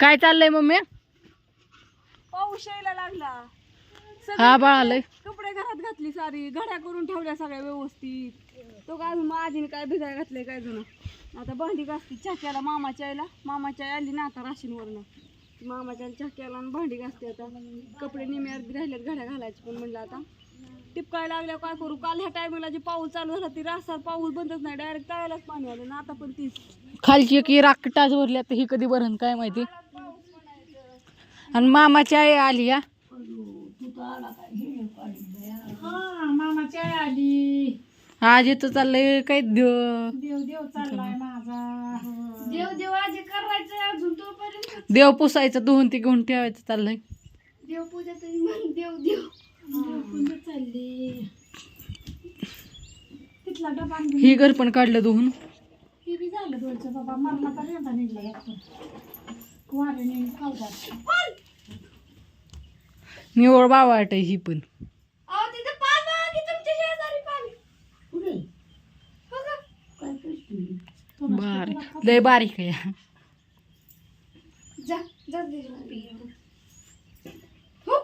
काय चाललंय मम्मी? पाऊस यायला लागला. हा बाळालय कपडे घरात घातली सारी घड्या करून ठेवल्या सगळ्या व्यवस्थित. तो काय अजून माझीने काय भिजाय घातलंय काय जण आता भांडी घासती चक्याला मामाच्या आईला मामाच्या आई आली ना आता राशीनवरनं मामाच्या चक्याला भांडी घासते आता. कपडे निम्या अर्धी राहिल्यात घड्या घालायचे पण म्हणलं आता. टिपकायला लागल्यावर काय करू? काल ह्या टायमिंगला जे पाऊस चालू झाला ती रास्ता पाऊस बंदच नाही. डायरेक्ट तळ्यालाच पाणी आलं. ना आता पण तीच. खालची एक राख टाच भरली आता ही कधी भरण काय माहिती? आणि मामाची आई आली या मामाच्या आई आली. आज इथं चाललंय काय देव? देव देव चाललाय माझा. देव देव आजी करायचंय अजून तोपर्यंत. देव पुसायचं धुवून ती घेऊन ठेवायचं चाललंय. तरी म्हण देव देव. देवपूजा चालली. तिथला डबा आणून ही घर पण काढलं धुवून हे बी झालं दोनचं बाबा मरणाचा रेंदा निघला एक वाऱ्याने खावतात निवळ बावाट आहे ही पण. बारीक. लय बारीक आहे. जा जा दे हो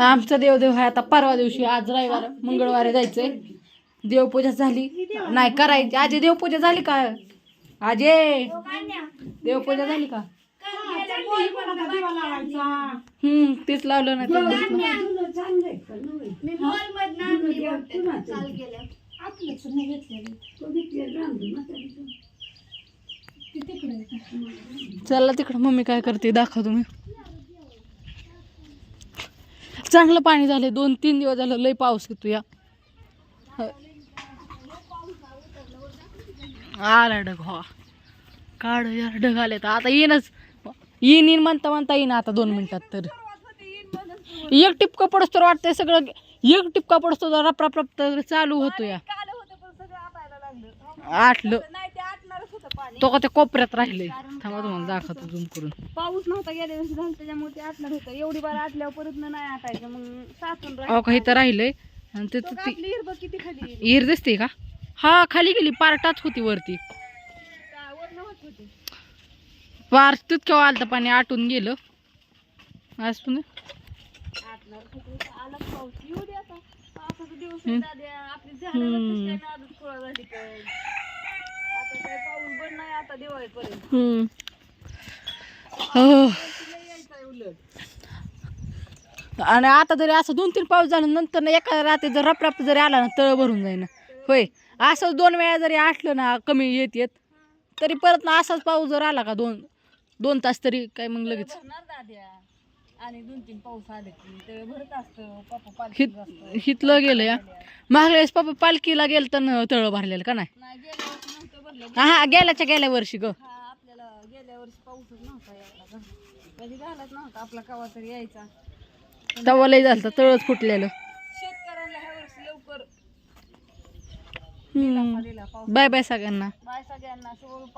आमचा देवदेव आहे आता परवा दिवशी आज रविवार मंगळवारी जायचंय. देवपूजा झाली. नाही करायची. आजी देवपूजा झाली का? आजे देवपूजा झाली का? हम्म तेच लावलं ना नाही चला तिकडं. मम्मी काय करते दाखव तुम्ही. चांगलं पाणी झालं दोन तीन दिवस झालं लय पाऊस येतो या आला ढग हो. काढ यार ढग आले तर आता येईनच. येईन येईन म्हणता म्हणता येईन आता दोन मिनिटात तर. एक टिपका पडस तर वाटतंय सगळं. एक टिपका पडतो तर रप रप तर चालू होतो या आटलं. ते का त्या कोपऱ्यात राहिले थांबा तुम्हाला दाखवतो झूम करून. पाऊस नव्हता गेल्या वर्षी झालं त्याच्यामुळे ते आटणार होतं. एवढी बार आटल्यावर परत नाही आटायचं. मग साचून अहो काही तर राहिलंय. आणि ते हिरबं किती खाली ईर दिसते का? हा खाली गेली पार्टाच होती वरती. पार तितक्या आलतं पाणी आटून गेलं. आज पण आला आणि आता जरी असं दोन तीन पाऊस झाला नंतर ना एका रात्री जर रपरप जरी आला ना तळ भरून जाईन. होय. असं दोन वेळा जरी आटलं ना कमी येत येत तरी परत ना असाच पाऊस जर आला का दोन दोन तास तरी काय मग लगेच. भरणार दाद्या. आणि दोन तीन पाऊस आले की ते भरत असतं पप्पा पालखी हित हितलं गेलं या. मागल्या वेळेस पप्पा पालखीला गेलं तर तळ भरलेलं का नाही? हा हा गेल्याच्या गेल्या वर्षी ग. हा आपल्याला गेल्या वर्षी पाऊसच नव्हता एवढा ग. कधी घालत नव्हता आपला कवा तरी यायचा. तवा लय झालं तळच फुटलेलं. शेतकऱ्यांना ह्या वर्षी लवकर बाय बाय सगळ्यांना. बाय सगळ्यांना शुभ